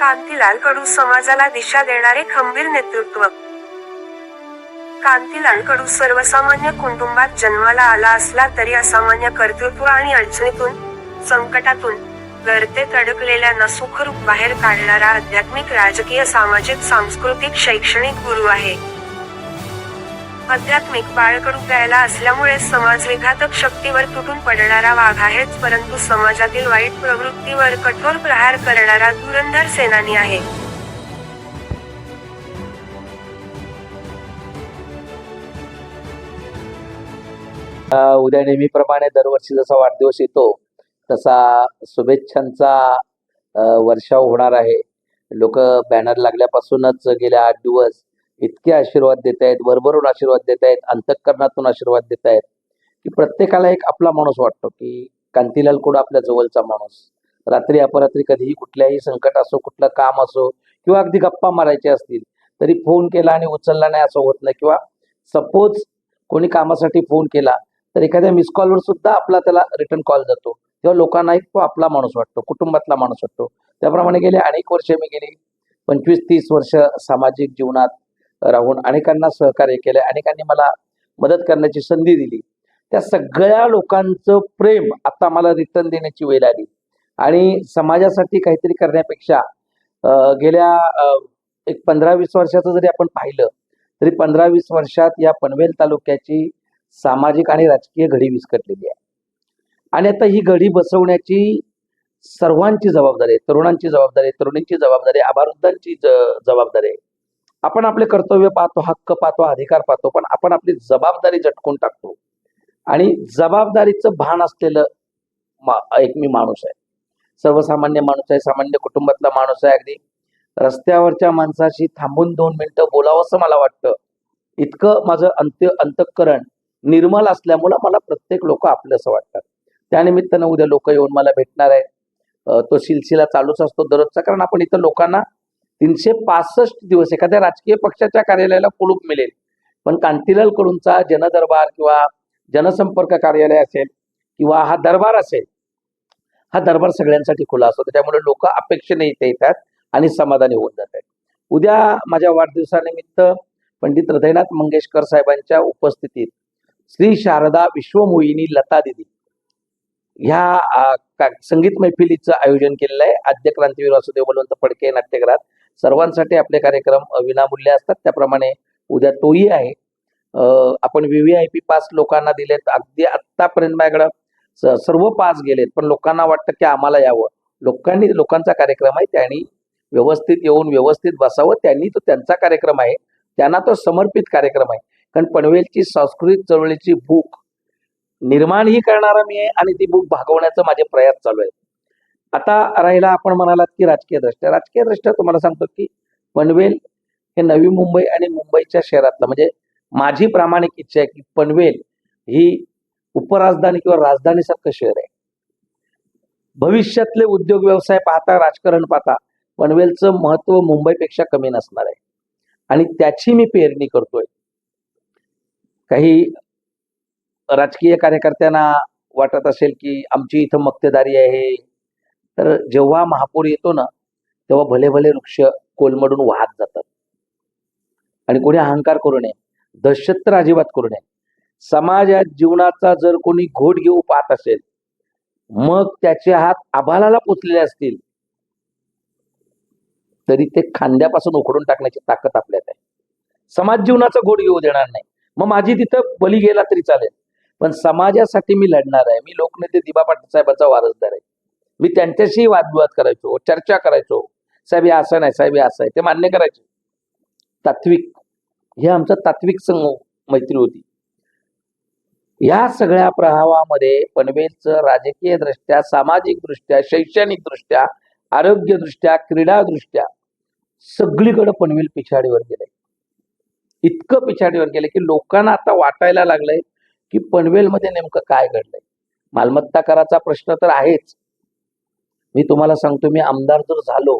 कांतीलाल कडू समाजाला दिशा देणारे खंबीर नेतृत्व. कांतीलाल कडू सर्वसामान्य कुटुंबात जन्माला आला असला तरी असामान्य कर्तृत्व आणि अडचणीतून संकटातून गर्तेत अडकलेल्यांना सुखरूप बाहेर काढणारा आध्यात्मिक राजकीय सामाजिक सांस्कृतिक शैक्षणिक गुरु आहे. आध्यात्मिक बाळकडू प्यायला असल्यामुळे समाज विघातक शक्तीवर तुटून पडणारा वाघ आहेच परंतु समाजातील वाईट प्रवृत्तीवर कठोर प्रहार करणारा धुरंधर सेनानी आहे. उद्या नेहमीप्रमाणे दरवर्षी जसा वाढदिवस येतो तसा शुभेच्छांचा वर्षाव होणार आहे. लोक बॅनर लागल्यापासूनच गेल्या आठ दिवस. इतके आशीर्वाद देत आहेत भरभरून आशीर्वाद देत आहेत अंतःकरणातून आशीर्वाद देत आहेत की प्रत्येकाला एक आपला माणूस वाटतो की कांतीलाल कोड आपल्या जवळचा माणूस. रात्री अपरात्री कधीही कुठल्याही संकट असो कुठलं काम असो किंवा अगदी गप्पा मारायचे असतील तरी फोन केला आणि उचलला नाही असं होत नाही. किंवा सपोज कोणी कामासाठी फोन केला तर एखाद्या मिस कॉलवर सुद्धा आपला त्याला रिटर्न कॉल जातो. तेव्हा लोकांना एक तो आपला माणूस वाटतो कुटुंबातला माणूस वाटतो. त्याप्रमाणे गेले अनेक वर्ष मी गेली पंचवीस तीस वर्ष सामाजिक जीवनात राहून अनेकांना सहकार्य केलं अनेकांनी मला मदत करण्याची संधी दिली. त्या सगळ्या लोकांचं प्रेम आता मला रिटर्न देण्याची वेळ आली. आणि समाजासाठी काहीतरी करण्यापेक्षा गेल्या एक पंधरा वीस वर्षाचं जरी आपण पाहिलं तरी पंधरा वीस वर्षात या पनवेल तालुक्याची सामाजिक आणि राजकीय घडी विस्कटलेली आहे. आणि आता ही घडी बसवण्याची सर्वांची जबाबदारी आहे. तरुणांची जबाबदारी आहे. तरुणींची जबाबदारी आहे. आबारुद्धांची जबाबदारी आहे. आपण आपले कर्तव्य पाहतो हक्क पाहतो अधिकार पाहतो पण आपण आपली जबाबदारी झटकून टाकतो. आणि जबाबदारीचं भान असलेलं मा- एक मी माणूस आहे. सर्वसामान्य माणूस आहे सामान्य कुटुंबातला माणूस आहे अगदी रस्त्यावरच्या माणसाशी थांबून दोन मिनिटं बोलावं असं मला वाटतं. इतकं माझं अंत्य अंतःकरण निर्मल असल्यामुळं मला प्रत्येक लोक आपलं असं वाटतात त्यानिमित्तानं उद्या लोक येऊन मला भेटणार आहेत. तो सिलसिला चालूच असतो दररोजचा कारण आपण इथं लोकांना तीनशे पासष्ट दिवस एखाद्या राजकीय पक्षाच्या कार्यालयाला कुलूप मिळेल. पण कांतीलाल कडूनचा जनदरबार किंवा जनसंपर्क कार्यालय असेल किंवा हा दरबार असेल हा दरबार सगळ्यांसाठी खुला असतो. त्याच्यामुळे लोक अपेक्षेने इथे येतात आणि समाधानी होऊन जात आहेत उद्या माझ्या वाढदिवसानिमित्त पंडित हृदयनाथ मंगेशकर साहेबांच्या उपस्थितीत श्री शारदा विश्वमोहिनी लता दिदी ह्या संगीत मैफिलीचं आयोजन केलेलं आहे. आद्य क्रांतीवीर वासुदेव बलवंत फडके नाट्यगृहात सर्वांसाठी आपले कार्यक्रम विनामूल्य असतात. त्याप्रमाणे उद्या तोही आहे. आपण व्ही आय पी पास लोकांना दिलेत. अगदी आत्तापर्यंत माझ्याकडं सर्व पास गेलेत. पण लोकांना वाटतं की आम्हाला यावं. लोकांनी लोकांचा कार्यक्रम आहे. त्यांनी व्यवस्थित येऊन व्यवस्थित बसावं. त्यांनी तो त्यांचा कार्यक्रम आहे. त्यांना तो समर्पित कार्यक्रम आहे. कारण पनवेलची सांस्कृतिक चळवळीची भूक निर्माण ही करणारा मी आहे आणि ती भूक भागवण्याचा माझे प्रयास चालू आहे आता राहिला आपण म्हणालात की राजकीय दृष्ट्या. राजकीय दृष्ट्या तुम्हाला सांगतो की पनवेल हे नवी मुंबई आणि मुंबईच्या शहरातलं म्हणजे माझी प्रामाणिक इच्छा आहे की पनवेल ही उपराजधानी किंवा राजधानीसारखं शहर आहे. भविष्यातले उद्योग व्यवसाय पाहता राजकारण पाहता पनवेलचं महत्त्व मुंबईपेक्षा कमी नसणार आहे. आणि त्याची मी पेरणी करतोय. काही राजकीय कार्यकर्त्यांना वाटत असेल की आमची इथं मक्तेदारी आहे तर जेव्हा महापूर येतो ना तेव्हा भले भले वृक्ष कोलमडून वाहत जातात. आणि कोणी अहंकार करू नये दहशत अजिबात करू नये. समाजात जीवनाचा जर कोणी घोट घेऊ पाहत असेल मग त्याचे हात आभालाला पोचलेले असतील. तरी ते खांद्यापासून उखडून टाकण्याची ताकद आपल्यात आहे. समाज जीवनाचा घोट घेऊ देणार नाही. मग माझी तिथं बली गेला तरी चालेल. पण समाजासाठी मी लढणार आहे. मी लोकनेते दिबा पाटील साहेबांचा वारसदार आहे. मी त्यांच्याशी वादविवाद करायचो चर्चा करायचो. साहेब हे असं नाही साहेब हे असं आहे. ते मान्य करायचे. तात्विक हे आमचं तात्विक संघ मैत्री होती. या सगळ्या प्रभावामध्ये पनवेलचं राजकीय दृष्ट्या सामाजिक दृष्ट्या शैक्षणिक दृष्ट्या आरोग्यदृष्ट्या क्रीडादृष्ट्या सगळीकडे पनवेल पिछाडीवर गेलंय. इतकं पिछाडीवर गेले की लोकांना आता वाटायला लागलंय की पनवेलमध्ये नेमकं काय घडलंय. मालमत्ता कराचा प्रश्न तर आहेच. मी तुम्हाला सांगतो मी आमदार जर झालो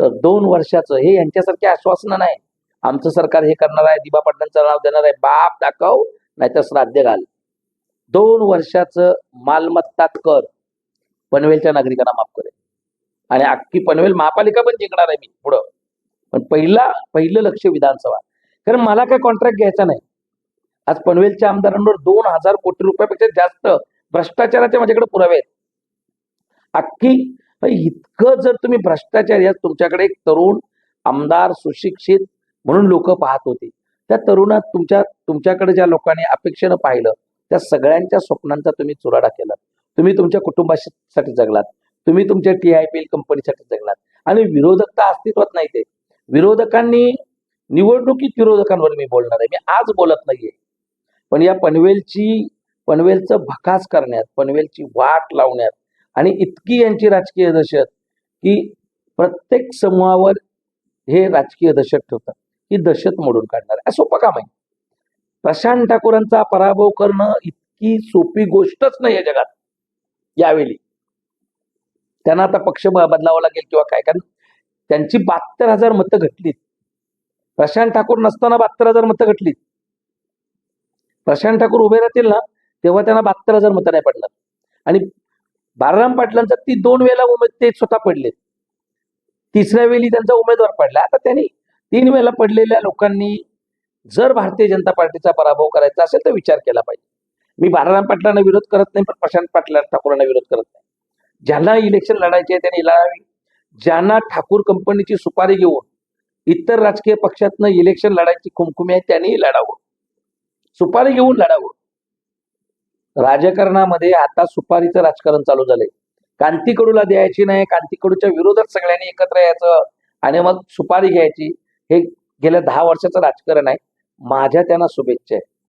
तर दोन वर्षाचं हे यांच्यासारखे आश्वासनं नाही. आमचं सरकार हे करणार आहे दिबा पाटलांचं नाव देणार आहे बाप दाखव नाहीतर श्राद्ध घाल. दोन वर्षाचं मालमत्ता कर. पनवेलच्या नागरिकांना माफ करेल. आणि अख्खी पनवेल महापालिका पण जिंकणार आहे मी पुढं. पण पहिला पहिलं लक्ष विधानसभा. कारण मला काय कॉन्ट्रॅक्ट घ्यायचा नाही. आज पनवेलच्या आमदारांवर दोन हजार कोटी रुपयापेक्षा जास्त भ्रष्टाचाराचे माझ्याकडे पुरावे आहेत. अख्खी इतकं जर तुम्ही भ्रष्टाचार यात तुमच्याकडे एक तरुण आमदार सुशिक्षित म्हणून लोक पाहत होते. त्या तरुणात तुमच्या तुमच्याकडे ज्या लोकांनी अपेक्षेनं पाहिलं त्या सगळ्यांच्या स्वप्नांचा तुम्ही चुराडा केला तुम्ही तुमच्या कुटुंबासाठी जगलात. तुम्ही तुमच्या टी आय पी एल कंपनीसाठी जगलात. आणि विरोधक तर अस्तित्वात नाही ते. विरोधकांनी निवडणुकीत विरोधकांवर मी बोलणार आहे. मी आज बोलत नाहीये. पण या पनवेलची पनवेलचं भकास करण्यात पनवेलची वाट लावण्यात आणि इतकी यांची राजकीय दहशत की प्रत्येक समूहावर हे राजकीय दहशत ठेवतात. ही दहशत मोडून काढणार आहे. सोपं काम आहे. प्रशांत ठाकूरांचा पराभव करणं इतकी सोपी गोष्टच नाही या जगात. यावेळी. त्यांना आता पक्ष बदलावा लागेल किंवा काय? कारण त्यांची बहात्तर हजार मतं घटलीत. प्रशांत ठाकूर नसताना बहात्तर हजार मतं घटलीत. प्रशांत ठाकूर उभे राहतील ना तेव्हा त्यांना बहात्तर हजार मतं नाही पडणार. आणि बाळाराम पाटलांचा ती दोन वेळेला उमेद ते स्वतः पडले तिसऱ्या वेळी त्यांचा उमेदवार पडला. आता त्यांनी तीन वेळेला पडलेल्या लोकांनी जर भारतीय जनता पार्टीचा पराभव करायचा असेल तर विचार केला पाहिजे. मी बाळाराम पाटलांना विरोध करत नाही पण प्रशांत पाटला ठाकूरांना विरोध करत नाही. ज्यांना इलेक्शन लढायचे त्यांनी लढावी. ज्यांना ठाकूर कंपनीची सुपारी घेऊन इतर राजकीय पक्षातनं इलेक्शन लढायची खुमखुमी आहे त्यांनी लढावं. सुपारी घेऊन लढावं. राजकारणामध्ये आता सुपारीचं राजकारण चालू झालंय. कांतीकडूला द्यायची नाही कांतीकडूच्या विरोधात सगळ्यांनी एकत्र यायचं आणि मग सुपारी घ्यायची. हे गेल्या दहा वर्षाचं राजकारण आहे. माझ्या त्यांना शुभेच्छा आहे.